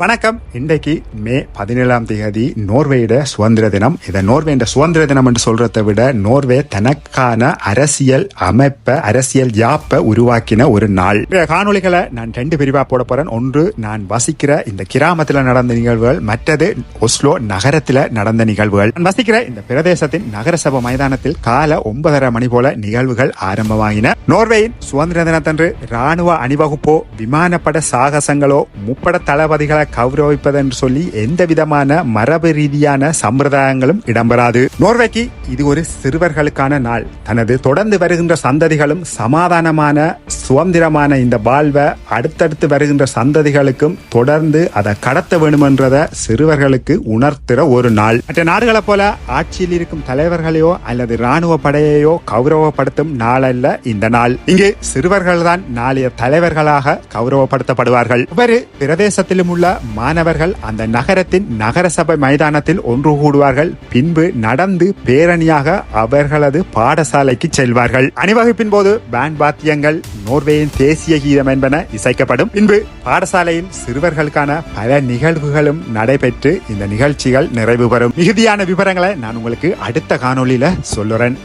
வணக்கம். இன்றைக்கு மே பதினேழாம் தேதி நோர்வேயோட சுதந்திர தினம். இதை நோர்வேண்ட சுதந்திர தினம் என்று சொல்றதை விட நோர்வே தனக்கான அரசியல் அமைப்பை அரசியல் யாப்பை உருவாக்கின ஒரு நாள். காணொலிகளை காணொளிகளை நான் ரெண்டு பிரிவா போட போறேன். ஒன்று நான் வசிக்கிற இந்த கிராமத்தில் நடந்த நிகழ்வுகள். மற்றது ஒஸ்லோ நகரத்தில் நடந்த நிகழ்வுகள். நான் வசிக்கிற இந்த பிரதேசத்தின் நகரசபை மைதானத்தில் காலை ஒன்பதரை மணி போல நிகழ்வுகள் ஆரம்பமாகின. நோர்வேயின் சுதந்திர தினத்தன்று ராணுவ அணிவகுப்போ விமானப்பட சாகசங்களோ முப்பட தளபதிகளை கௌரவிப்பதென்று சொல்லி எந்த விதமான மரபு ரீதியான சம்பிரதாயங்களும் இடம்பெறாது. நோர்வேக்கு இது ஒரு சிறுவர்களுக்கான நாள். தனது தொடர்ந்து வருகின்ற சந்ததிகளும் சமாதானமான சுதந்திரமான இந்த வாழ்வை அடுத்தடுத்து வருகின்ற சந்ததிகளுக்கும் தொடர்ந்து அதை கடத்த வேண்டுமென்றத சிறுவர்களுக்கு உணர்த்துற ஒரு நாள். மற்ற நாடுகளைப் போல ஆட்சியில் இருக்கும் தலைவர்களையோ அல்லது இராணுவ படையையோ கௌரவப்படுத்தும் நாளல்ல இந்த நாள். இங்கு சிறுவர்கள் தான் நாளைய தலைவர்களாக கௌரவப்படுத்தப்படுவார்கள். இவ்வாறு பிரதேசத்திலும் உள்ள மாணவர்கள் அந்த நகரத்தின் நகரசபை மைதானத்தில் ஒன்று கூடுவார்கள். பின்பு நடந்து பேரணியாக அவர்களது பாடசாலைக்கு செல்வார்கள். அணிவகுப்பின் போது பேண்ட் வாத்தியங்கள் நோர்வேயின் தேசிய கீதம் என்பன இசைக்கப்படும். பின்பு பாடசாலையில் சிறுவர்களுக்கான பல நிகழ்வுகளும் நடைபெற்று இந்த நிகழ்ச்சிகள் நிறைவு பெறும். மிகுதியான விவரங்களை நான் உங்களுக்கு அடுத்த காணொலியில சொல்லுறேன்.